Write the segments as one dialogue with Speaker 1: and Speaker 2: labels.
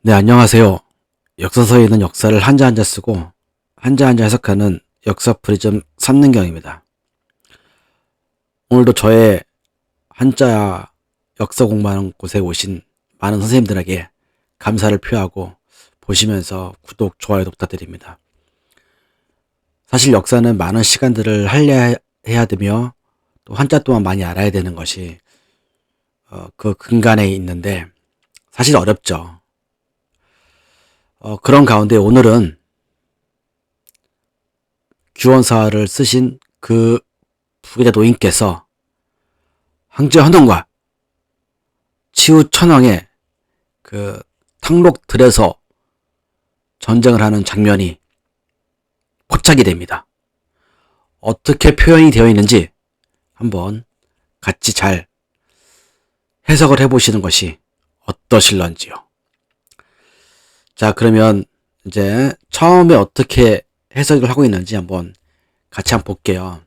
Speaker 1: 네, 안녕하세요. 역사서에 있는 역사를 한자 한자 쓰고 한자 한자 해석하는 역사 프리즘 삼능경입니다. 오늘도 저의 한자 역사 공부하는 곳에 오신 많은 선생님들에게 감사를 표하고 보시면서 구독, 좋아요 부탁드립니다. 사실 역사는 많은 시간들을 할애해야 되며 또 한자 또한 많이 알아야 되는 것이 어, 그 근간에 있는데 사실 어렵죠. 어, 그런 가운데 오늘은 규원사를 쓰신 그 부계자 노인께서 황제 헌원과 치우 천왕의 그 탕록들에서 전쟁을 하는 장면이 포착이 됩니다. 어떻게 표현이 되어 있는지 한번 같이 잘 해석을 해보시는 것이 어떠실런지요. 자, 그러면 이제 처음에 어떻게 해석을 하고 있는지 한번 같이 한번 볼게요.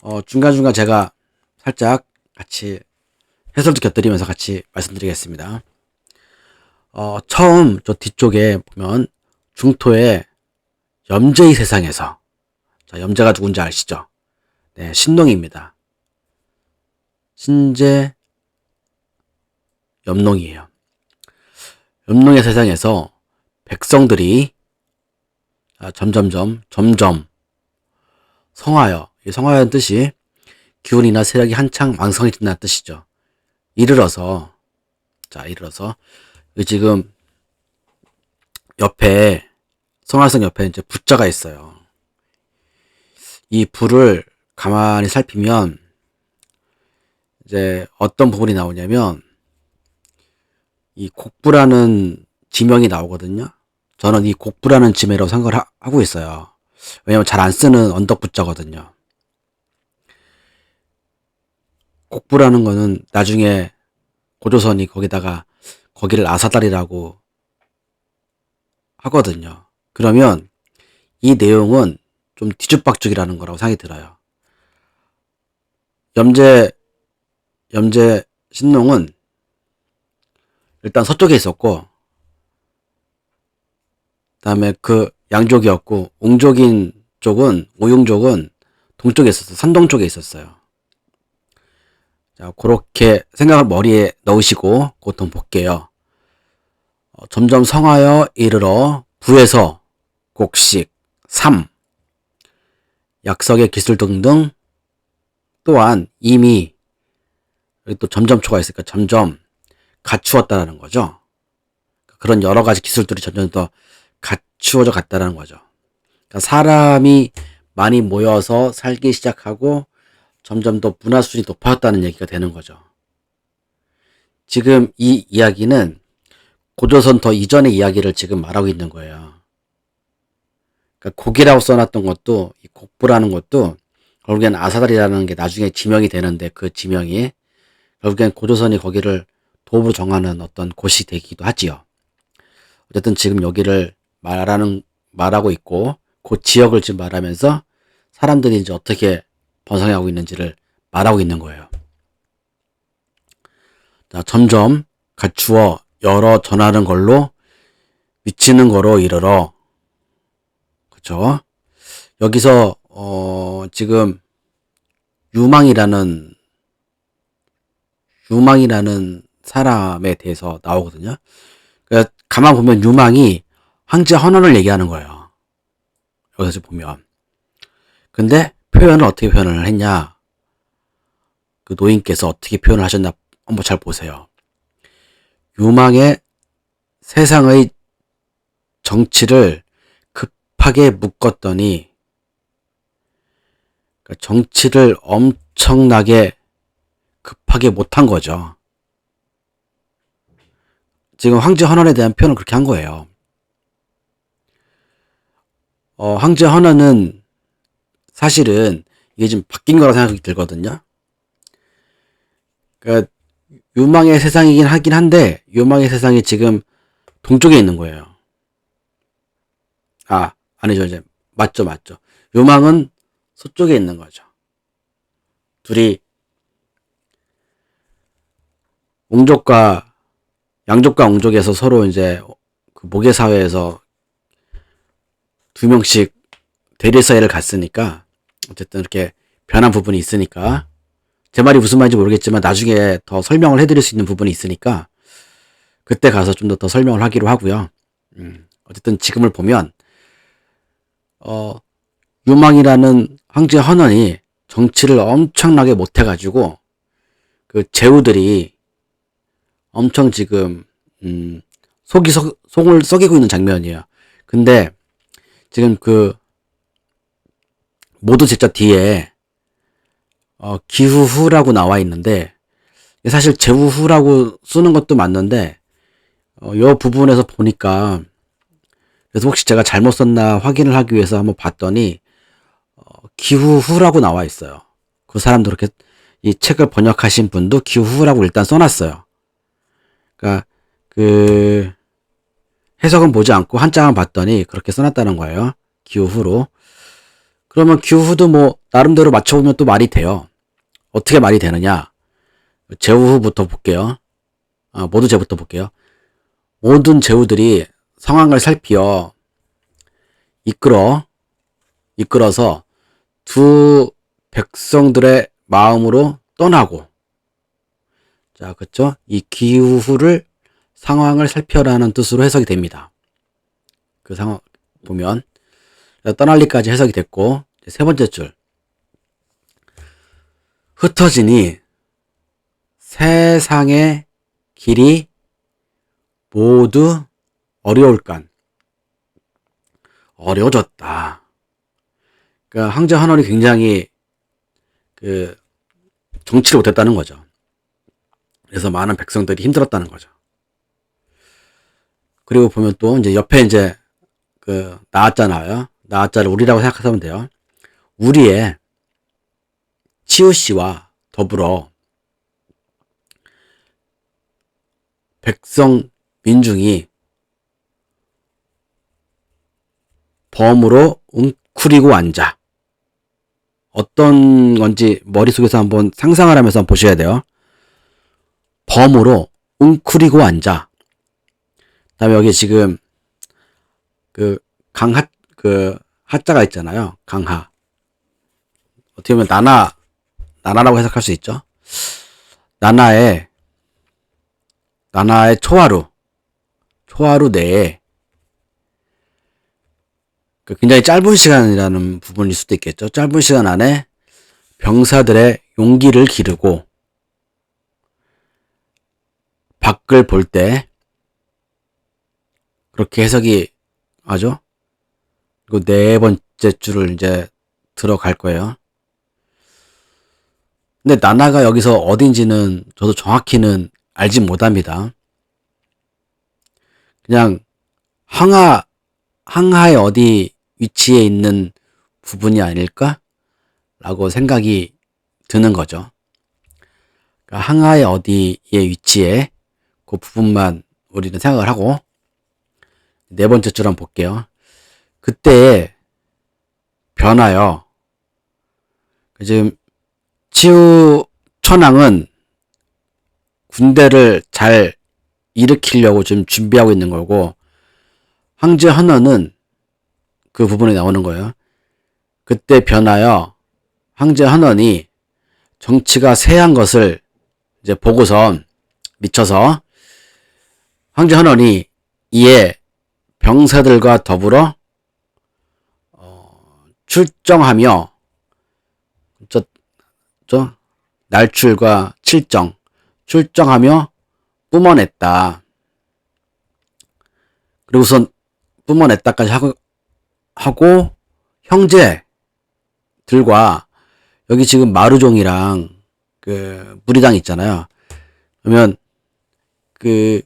Speaker 1: 어, 중간중간 제가 살짝 같이 해설도 곁들이면서 같이 말씀드리겠습니다. 어, 처음 저 뒤쪽에 보면 중토에 염제의 세상에서 자, 염제가 누군지 아시죠? 네, 신농입니다. 신제 염농이에요. 염농의 세상에서 백성들이 아, 점점점 점점 성하여 이 성하여는 뜻이 기운이나 세력이 한창 왕성해진다는 뜻이죠. 이르러서 자 이르러서 지금 옆에 성화성 옆에 이제 부자가 있어요. 이 불을 가만히 살피면 이제 어떤 부분이 나오냐면 이 곡부라는 지명이 나오거든요. 저는 이 곡부라는 지명이라고 생각을 하, 하고 있어요. 왜냐면 잘 안 쓰는 언덕부자거든요. 곡부라는 거는 나중에 고조선이 거기다가 거기를 아사달이라고 하거든요. 그러면 이 내용은 좀 뒤죽박죽이라는 거라고 생각이 들어요. 염제, 염제 신농은 일단 서쪽에 있었고, 다음에 그 양족이었고, 웅족인 쪽은, 오용족은 동쪽에 있었어요. 산동 쪽에 있었어요. 자, 그렇게 생각을 머리에 넣으시고, 고통 볼게요. 어, 점점 성하여 이르러 부에서 곡식, 삼, 약석의 기술 등등 또한 이미 또 점점 초가 있으니까 점점 갖추었다라는 거죠. 그런 여러 가지 기술들이 점점 더 갖추어져 갔다라는 거죠. 그러니까 사람이 많이 모여서 살기 시작하고 점점 더 문화 수준이 높아졌다는 얘기가 되는 거죠. 지금 이 이야기는 고조선 더 이전의 이야기를 지금 말하고 있는 거예요. 그러니까 곡이라고 써놨던 것도 이 곡부라는 것도 결국엔 아사달이라는 게 나중에 지명이 되는데 그 지명이 결국엔 고조선이 거기를 도읍으로 정하는 어떤 곳이 되기도 하지요. 어쨌든 지금 여기를 말하는 말하고 있고 그 지역을 지금 말하면서 사람들이 이제 어떻게 번성하고 있는지를 말하고 있는 거예요. 자, 점점 갖추어 열어 전하는 걸로 미치는 거로 이르러 그쵸? 여기서 어 지금 유망이라는 유망이라는 사람에 대해서 나오거든요. 그러니까 가만 보면 유망이 황제 헌원을 얘기하는 거예요. 여기서 보면. 근데 표현을 어떻게 표현을 했냐? 그 노인께서 어떻게 표현을 하셨나 한번 잘 보세요. 유망의 세상의 정치를 급하게 묶었더니 그러니까 정치를 엄청나게 급하게 못한 거죠. 지금 황제 헌원에 대한 표현을 그렇게 한 거예요. 어, 황제 헌원은 사실은 이게 지금 바뀐 거라 생각이 들거든요. 그러니까 유망의 세상이긴 하긴 한데 유망의 세상이 지금 동쪽에 있는 거예요. 아, 아니죠. 이제 맞죠, 맞죠. 유망은 서쪽에 있는 거죠. 둘이 옹족과 양족과 옹족에서 서로 이제 그 모계 사회에서 두 명씩 대립 사이를 갔으니까 어쨌든 이렇게 변한 부분이 있으니까 제 말이 무슨 말인지 모르겠지만 나중에 더 설명을 해드릴 수 있는 부분이 있으니까 그때 가서 좀 더 더 설명을 하기로 하고요. 음, 어쨌든 지금을 보면 어 유망이라는 황제 헌원이 정치를 엄청나게 못해가지고 그 제후들이 엄청 지금 음, 속이 속, 속을 썩이고 있는 장면이에요. 근데 지금 그 모두 제자 뒤에 어, 기후후라고 나와 있는데 사실 제후후라고 쓰는 것도 맞는데 어, 요 부분에서 보니까 그래서 혹시 제가 잘못 썼나 확인을 하기 위해서 한번 봤더니 어, 기후후라고 나와 있어요. 그 사람도 그렇게 이 책을 번역하신 분도 기후후라고 일단 써놨어요. 그러니까 그 해석은 보지 않고 한장을 봤더니 그렇게 써놨다는 거예요. 기후후로. 그러면 기후후도 뭐 나름대로 맞춰보면 또 말이 돼요. 어떻게 말이 되느냐? 제후후부터 볼게요. 아, 모두 제부터 볼게요. 모든 제후들이 상황을 살피어 이끌어 이끌어서 두 백성들의 마음으로 떠나고 자 그쵸 이 기후를 상황을 살펴라는 뜻으로 해석이 됩니다 그 상황 보면 떠날리까지 해석이 됐고 세 번째 줄 흩어지니 세상의 길이 모두 어려울깐 어려워졌다. 그러니까 황제 한원이 굉장히 그 정치를 못했다는 거죠. 그래서 많은 백성들이 힘들었다는 거죠. 그리고 보면 또 이제 옆에 이제 그 나왔잖아요. 나왔자를 우리라고 생각하면 돼요. 우리의 치우 씨와 더불어 백성 민중이 범으로 웅크리고 앉아. 어떤 건지 머릿속에서 한번 상상을 하면서 보셔야 돼요. 범으로 웅크리고 앉아. 다음에 여기 지금 그 강하 그 하자가 있잖아요. 강하. 어떻게 보면 나나 나나라고 해석할 수 있죠. 나나의 나나의 초하루 초하루 내에 그 굉장히 짧은 시간이라는 부분일 수도 있겠죠. 짧은 시간 안에 병사들의 용기를 기르고 밖을 볼 때 그렇게 해석이 하죠. 그리고 네 번째 줄을 이제 들어갈 거예요. 근데 나나가 여기서 어딘지는 저도 정확히는 알지 못합니다. 그냥 항하 항하의 어디 위치에 있는 부분이 아닐까? 라고 생각이 드는 거죠. 그러니까 항하의 어디에 위치에 그 부분만 우리는 생각을 하고 네 번째 줄 한번 볼게요. 그때 변하여 지금 치우 천왕은 군대를 잘 일으키려고 지금 준비하고 있는 거고 황제 헌원은 그 부분에 나오는 거예요. 그때 변하여 황제 헌원이 정치가 세한 것을 이제 보고서 미쳐서 황제 헌원이 이에 병사들과 더불어 어, 출정하며 저, 저 날출과 칠정 출정하며 뿜어냈다. 그리고선 뿜어냈다까지 하고, 하고 형제들과 여기 지금 마루종이랑 그 무리당 있잖아요. 그러면 그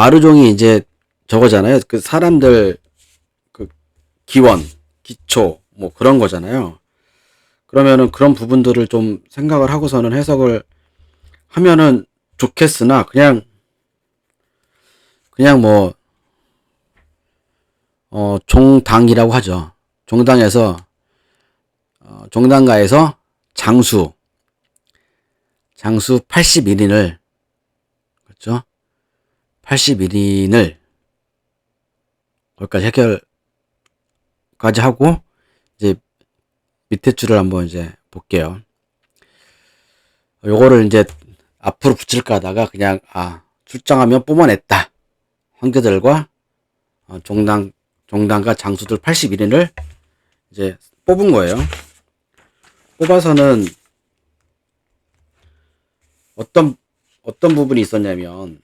Speaker 1: 마루종이 이제 저거잖아요. 그 사람들 그 기원, 기초 뭐 그런 거잖아요. 그러면은 그런 부분들을 좀 생각을 하고서는 해석을 하면은 좋겠으나 그냥 그냥 뭐 어, 종당이라고 하죠. 종당에서 어, 종당가에서 장수 장수 81인을 그죠? 81인을 거기까지 해결까지 하고 이제 밑에 줄을 한번 이제 볼게요. 요거를 이제 앞으로 붙일까 하다가 그냥 아 출장하면 뿜어냈다. 황제들과 어, 종당 종당과 장수들 81인을 이제 뽑은 거예요. 뽑아서는 어떤 어떤 부분이 있었냐면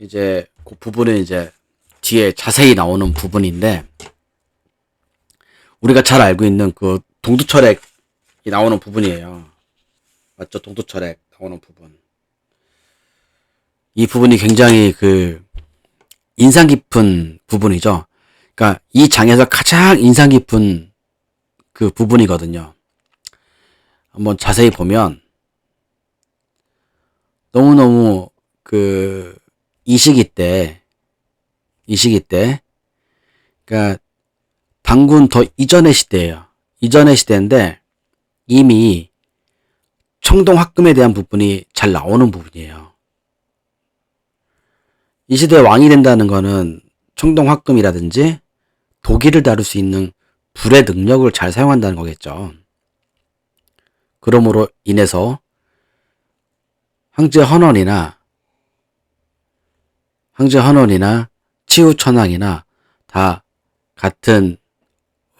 Speaker 1: 이제 그 부분은 이제 뒤에 자세히 나오는 부분인데 우리가 잘 알고 있는 그 동두철액이 나오는 부분이에요. 맞죠? 동두철액 나오는 부분. 이 부분이 굉장히 그 인상 깊은 부분이죠. 그러니까 이 장에서 가장 인상 깊은 그 부분이거든요. 한번 자세히 보면 너무너무 그 이 시기 때, 이 시기 때, 그러니까 당군 더 이전의 시대예요. 이전의 시대인데 이미 청동 합금에 대한 부분이 잘 나오는 부분이에요. 이 시대에 왕이 된다는 거는 청동 합금이라든지 독일을 다룰 수 있는 불의 능력을 잘 사용한다는 거겠죠. 그러므로 인해서 황제 헌원이나 황제 헌원이나 치우천왕이나 다 같은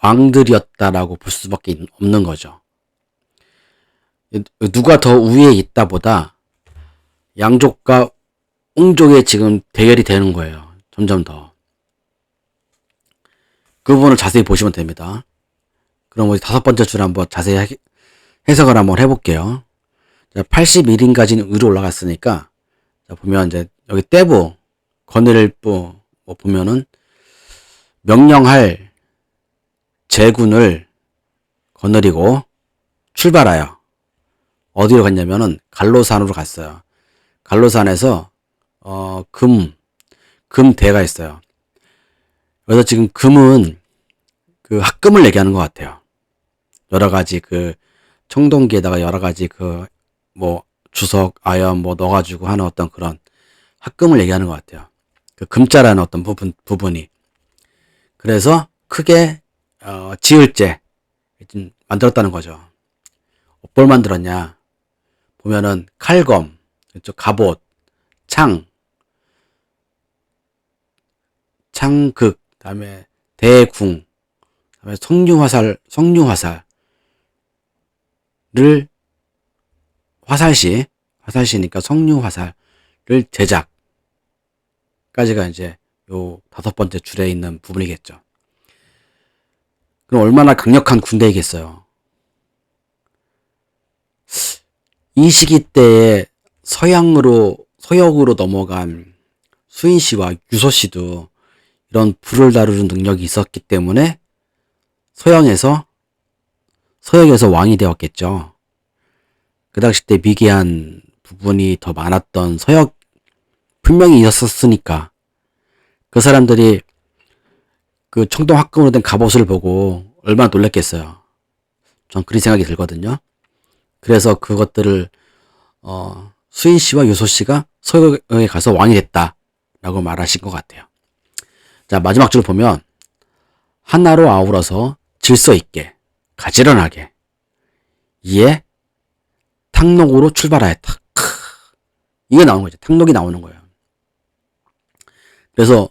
Speaker 1: 왕들이었다라고 볼 수밖에 없는 거죠. 누가 더 우위에 있다 보다 양족과 옹족의 지금 대결이 되는 거예요. 점점 더. 그 부분을 자세히 보시면 됩니다. 그럼 우리 다섯 번째 줄 한번 자세히 해석을 한번 해볼게요. 81인까지는 위로 올라갔으니까 자, 보면 이제 여기 떼부 부뭐 보면은 명령할 제군을 거느리고 출발하여 어디로 갔냐면은 갈로산으로 갔어요. 갈로산에서 어, 금, 금대가 있어요. 그래서 지금 금은 그 합금을 얘기하는 것 같아요. 여러 가지 그 청동기에다가 여러 가지 그 뭐 주석, 아연 뭐 넣어가지고 하는 어떤 그런 합금을 얘기하는 것 같아요. 그 금자라는 어떤 부분, 부분이. 그래서 크게, 어, 지을제 만들었다는 거죠. 뭘 만들었냐. 보면은 칼검, 그쪽 갑옷, 창, 창극, 다음에 대궁, 다음에 성류화살, 성류화살을 화살시, 화살시니까 성류화살을 제작 까지가 이제 요 다섯 번째 줄에 있는 부분이겠죠. 그럼 얼마나 강력한 군대이겠어요. 이 시기 때에 서양으로, 서역으로 넘어간 수인 씨와 유서 씨도 이런 불을 다루는 능력이 있었기 때문에 서양에서 서역에서 왕이 되었겠죠. 그 당시 때 미개한 부분이 더 많았던 서역 분명히 있었으니까 그 사람들이 그 청동 합금으로 된 갑옷을 보고 얼마나 놀랐겠어요. 전 그런 생각이 들거든요. 그래서 그것들을 어, 수인 씨와 유소 씨가 서역에 가서 왕이 됐다라고 말하신 것 같아요. 자, 마지막 줄 보면 하나로 아우러서 질서 있게 가지런하게 이에 탕록으로 출발하였다. 크. 이게 나오는 거죠. 탕록이 나오는 거예요. 그래서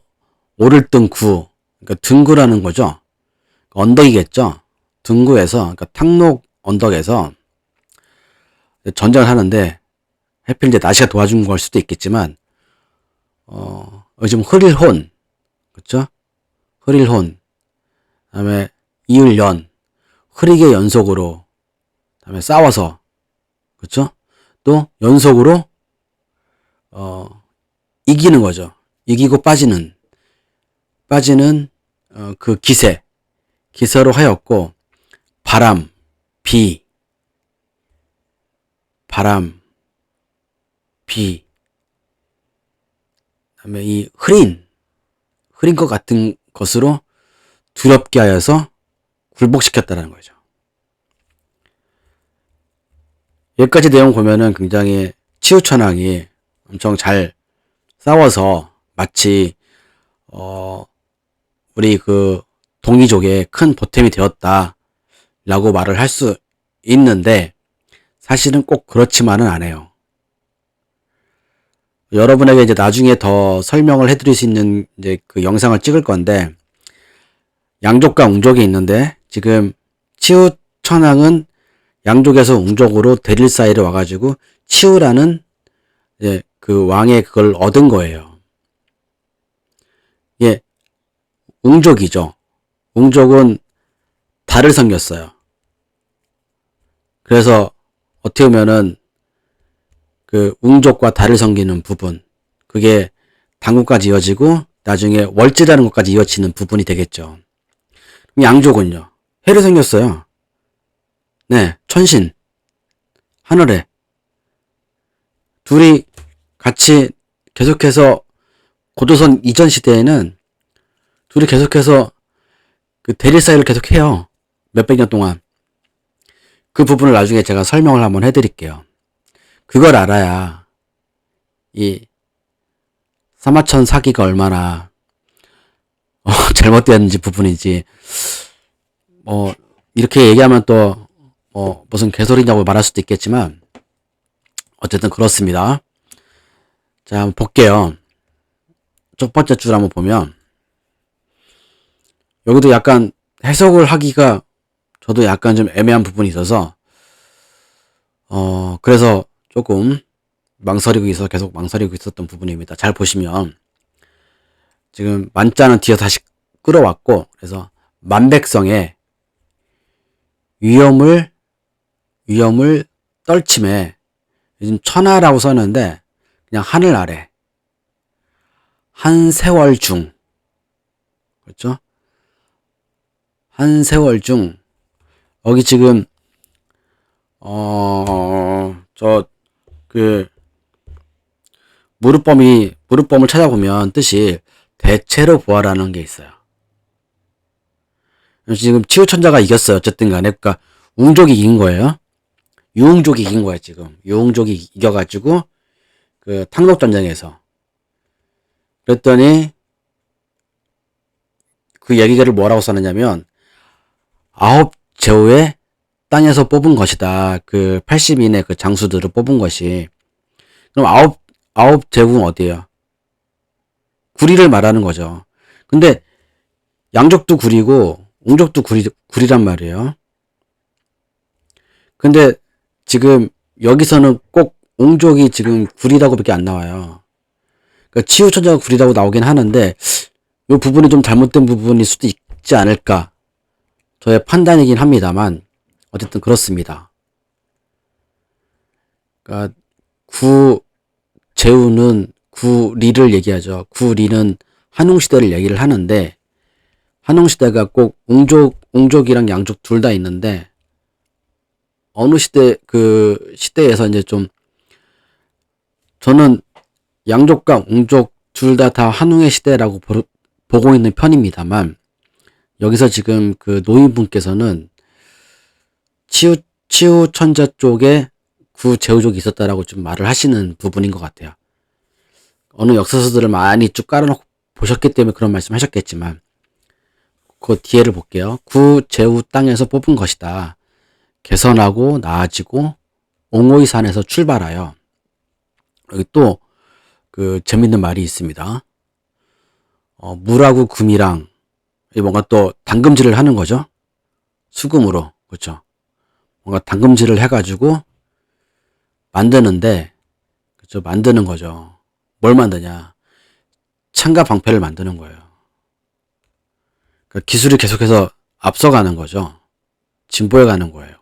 Speaker 1: 오를 등 구, 그러니까 등구라는 거죠. 언덕이겠죠. 등구에서, 그러니까 탕록 언덕에서 전쟁을 하는데 해필 이제 날씨가 도와준 걸 수도 있겠지만 어 요즘 흐릴혼 그쵸? 흐릴혼, 다음에 이을연, 흐리게 연속으로, 다음에 싸워서, 그쵸? 또 연속으로 어 이기는 거죠. 이기고 빠지는 빠지는 어, 그 기세 기세로 하였고 바람, 비, 바람, 비, 다음에 이 흐린 흐린 것 같은 것으로 두렵게 하여서 굴복시켰다는 거죠. 여기까지 내용 보면은 굉장히 치우천왕이 엄청 잘 싸워서 마치 어 우리 그 동이족의 큰 보탬이 되었다라고 말을 할 수 있는데 사실은 꼭 그렇지만은 않아요. 여러분에게 이제 나중에 더 설명을 해드릴 수 있는 이제 그 영상을 찍을 건데 양족과 웅족이 있는데 지금 치우 천왕은 양족에서 웅족으로 대릴 사이를 와가지고 치우라는 이제 그 왕의 그걸 얻은 거예요. 예, 웅족이죠. 웅족은 달을 섬겼어요. 그래서 어떻게 보면은 그 웅족과 달을 섬기는 부분 그게 당구까지 이어지고 나중에 월지라는 것까지 이어지는 부분이 되겠죠. 양족은요. 해를 섬겼어요. 네, 천신 하늘에 둘이 같이 계속해서 고조선 이전 시대에는 둘이 계속해서 그 대릴 사이를 계속 해요. 몇백 년 동안. 그 부분을 나중에 제가 설명을 한번 해드릴게요. 그걸 알아야 이 사마천 사기가 얼마나 어, 잘못되었는지 부분이지. 뭐 이렇게 얘기하면 또 뭐 무슨 개소리냐고 말할 수도 있겠지만 어쨌든 그렇습니다. 자, 한번 볼게요. 첫 번째 줄 한번 보면 여기도 약간 해석을 하기가 저도 약간 좀 애매한 부분이 있어서 어 그래서 조금 망설이고 있어 계속 망설이고 있었던 부분입니다. 잘 보시면 지금 만자는 뒤에 다시 끌어왔고 그래서 만백성의 위험을 위험을 떨침에 요즘 천하라고 썼는데 그냥 하늘 아래 한 세월 중 그렇죠? 한 세월 중 여기 지금 어 저 그 무릎범이 무릎범을 찾아보면 뜻이 대체로 보아라는 게 있어요. 지금 치우천자가 이겼어요. 어쨌든 간에 그러니까 웅족이 이긴 거예요. 유웅족이 이긴 거야 지금. 유웅족이 이겨가지고 그 탕록 전쟁에서 그랬더니 그 얘기를 뭐라고 써느냐면 아홉 제후의 땅에서 뽑은 것이다. 그 80인의 그 장수들을 뽑은 것이. 그럼 아홉, 아홉 제국은 어디예요? 구리를 말하는 거죠. 근데 양족도 구리고 웅족도 구리, 구리란 말이에요. 근데 지금 여기서는 꼭 웅족이 지금 구리라고밖에 안 나와요. 그러니까 치우천자가 구리라고 나오긴 하는데 이 부분이 좀 잘못된 부분일 수도 있지 않을까 저의 판단이긴 합니다만 어쨌든 그렇습니다. 그러니까 구제우는 구리를 얘기하죠. 구리는 한웅 시대를 얘기를 하는데 한웅 시대가 꼭 웅족 웅족이랑 양족 둘 다 있는데 어느 시대 그 시대에서 이제 좀 저는 양족과 웅족 둘 다 다 한웅의 시대라고 보, 보고 있는 편입니다만 여기서 지금 그 노인분께서는 치우 치우 천자 쪽에 구제후족이 있었다라고 좀 말을 하시는 부분인 것 같아요. 어느 역사서들을 많이 쭉 깔아놓고 보셨기 때문에 그런 말씀 하셨겠지만 그 뒤에를 볼게요. 구제후 땅에서 뽑은 것이다. 개선하고 나아지고 옹호이산에서 출발하여 여기 또 그 재밌는 말이 있습니다. 어, 물하고 금이랑 뭔가 또 당금질을 하는 거죠. 수금으로 그렇죠. 뭔가 당금질을 해가지고 만드는데 그렇죠. 만드는 거죠. 뭘 만드냐? 창과 방패를 만드는 거예요. 그러니까 기술이 계속해서 앞서가는 거죠. 진보해가는 거예요.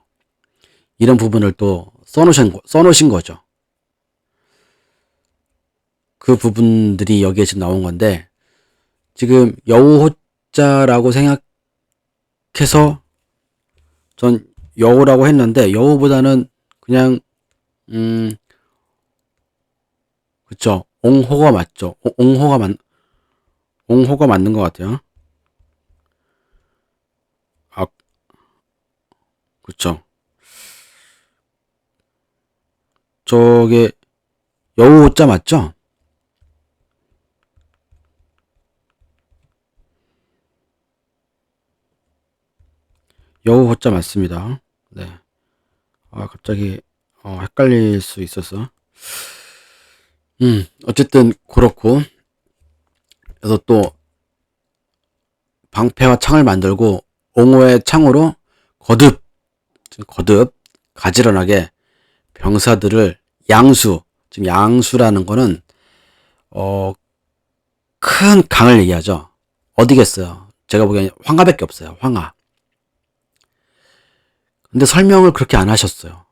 Speaker 1: 이런 부분을 또 써놓으신, 써놓으신 거죠. 그 부분들이 여기에 지금 나온 건데, 지금 여우호 자라고 생각해서 전 여우라고 했는데, 여우보다는 그냥, 음, 그쵸. 옹호가 맞죠. 옹- 옹호가 맞, 옹호가 맞는 것 같아요. 아, 그쵸. 저게 여우 호자 맞죠? 여우 호자 맞습니다. 네. 아, 갑자기, 어, 헷갈릴 수 있어서. 음, 어쨌든, 그렇고. 그래서 또, 방패와 창을 만들고, 옹호의 창으로 거듭, 거듭, 가지런하게 병사들을 양수, 지금 양수라는 거는, 어, 큰 강을 얘기하죠. 어디겠어요? 제가 보기엔 황하밖에 없어요. 황하. 근데 설명을 그렇게 안 하셨어요.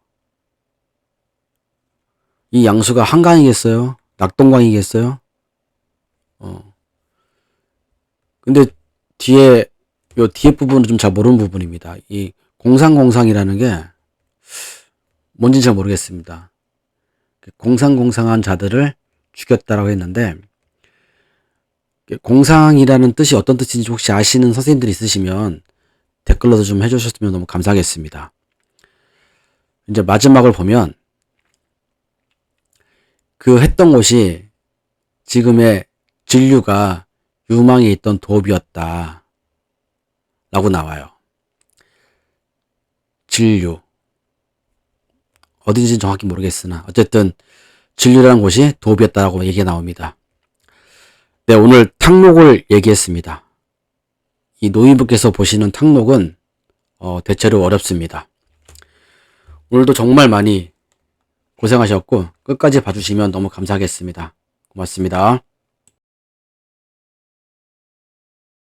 Speaker 1: 이 양수가 한강이겠어요? 낙동강이겠어요? 어. 근데 뒤에, 요 뒤에 부분은 좀 잘 모르는 부분입니다. 이 공상공상이라는 게 뭔지 잘 모르겠습니다. 공상공상한 자들을 죽였다라고 했는데, 공상이라는 뜻이 어떤 뜻인지 혹시 아시는 선생님들 있으시면 댓글로도 좀 해주셨으면 너무 감사하겠습니다. 이제 마지막을 보면 그 했던 곳이 지금의 진류가 유망에 있던 도읍이었다. 라고 나와요. 진류. 어딘지는 정확히 모르겠으나 어쨌든 진류라는 곳이 도읍이었다라고 얘기가 나옵니다. 네, 오늘 탕록을 얘기했습니다. 이 노인분께서 보시는 탕록은 어, 대체로 어렵습니다. 오늘도 정말 많이 고생하셨고 끝까지 봐주시면 너무 감사하겠습니다. 고맙습니다.